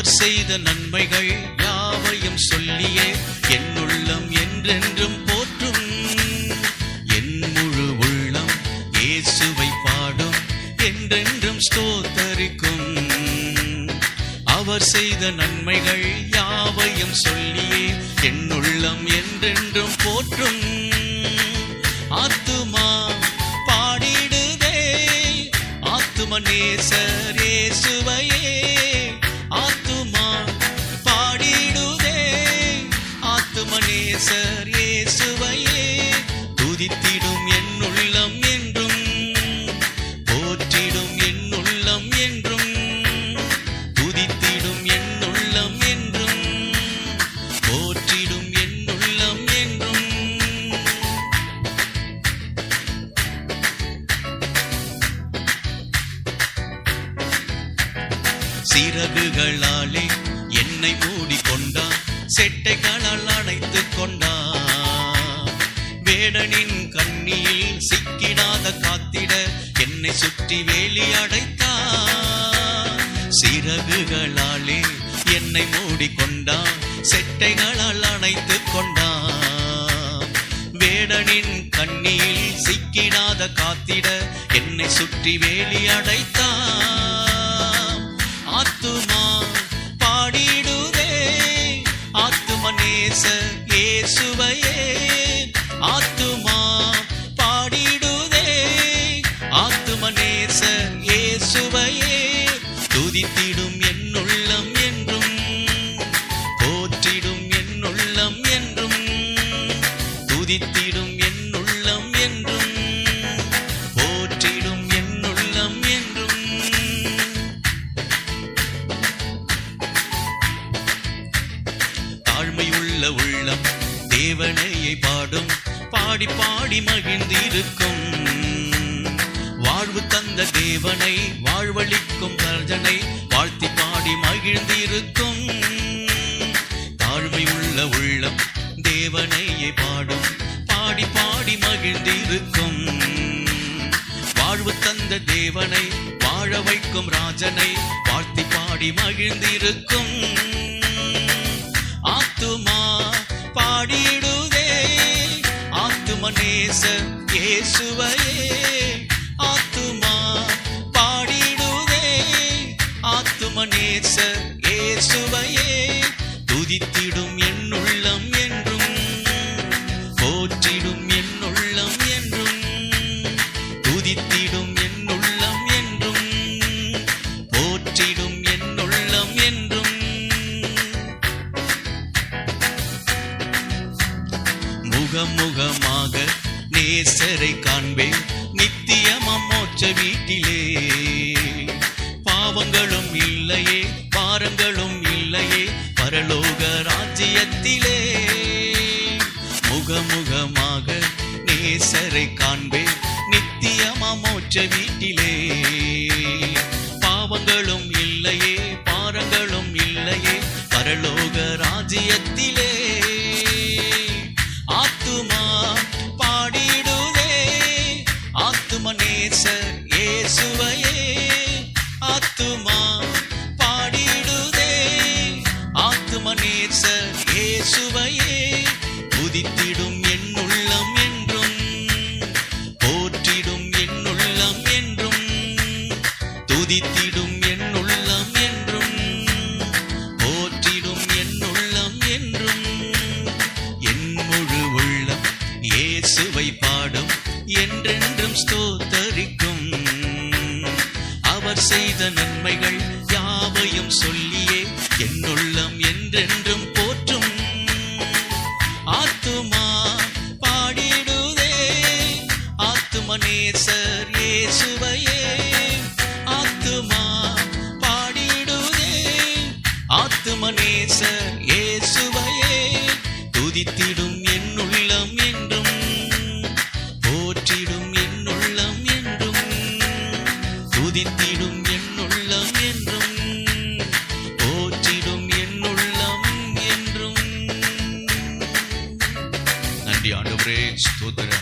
செய்த நன்மைகள் யாவையும் சொல்லியே என் உள்ளம் என்றென்றும் போற்றும். என் முழு உள்ளம் இயேசுவை பாடும். என்றென்றும் ஸ்தோத்தரிக்கும். அவர் செய்த நன்மை துதித்திடும் என்றும் போற்றிடும் என் என்றும் துதித்திடும் என்னுள்ளம் என்றும் போற்றிடும் என்னுள்ளம் என்றும். சிறகுகளாலே என்னை மூடிக்கொண்டார் செட்டைகளால் அணைத்துக் கொண்டார் வேடனின் கண்ணியில் சிக்கிடாத காத்திட என்னை சுற்றி வேலி அடைத்தா சிறகுகளாலே என்னை மூடிக்கொண்டார் செட்டைகளால் அணைத்துக் கொண்டான். வேடனின் கண்ணியில் சிக்கிடாத காத்திட என்னை சுற்றி வேலி அடைத்தார் ஆத்துமா பாடிடுவே ஆத்தும நேச இயேசுவையே துதித்திடும் என் உள்ளம் என்றும் போற்றிடும் என் உள்ளம் என்றும். தாழ்மையுள்ள உள்ளம் தேவனையை பாடும் பாடி பாடி மகிழ்ந்திருக்கும். வாழ்வு தந்த தேவனை வாழ்வழிக்கும் கர்ஜனை வாழ்த்தி பாடி மகிழ்ந்திருக்கும். வாழ்வு தேவனை வாழ வைக்கும் ராஜனை வாழ்த்தி பாடி மகிழ்ந்திருக்கும். ஆத்துமா பாடிடுதே ஆத்தும நேச இயேசுவையே. ஆத்துமா பாடிடுதே ஆத்தும நேச இயேசுவையே. துதித்திடும் என் முகமுகமாக நேசரை காண்பேன். நித்தியமம் மோட்ச வீட்டிலே. பாவங்களும் இல்லையே பாரங்களும் இல்லையே பரலோக ராஜ்யத்திலே. முகமுகமாக நேசரை காண்பேன். நித்தியமம் மோட்ச வீட்டிலே. பாவங்களும் இல்லையே பாரங்களும் இல்லையே பரலோக இயேசுவையே ஆத்துமா பாடிடுதே. ஆத்தும நேச இயேசுவையே என்றென்றும் ஸ்தோத்தரிக்கும். அவர் செய்த நன்மைகள் யாவையும் சொல்லியே என்னுள்ளம் என்றென்றும் போற்றும். ஆத்துமா பாடிடுதே ஆத்தும நேசர் ஏசுவையே ஆத்துமா பாடிடுதே ஆத்தும நேசர் ஏசுவையே துதித்திடும் துதித்திடும் என்னுள்ளம் என்றும் போற்றிடும் என்னுள்ளம் என்றும். நன்றி ஆண்டவரே ஸ்தோத்திரம்.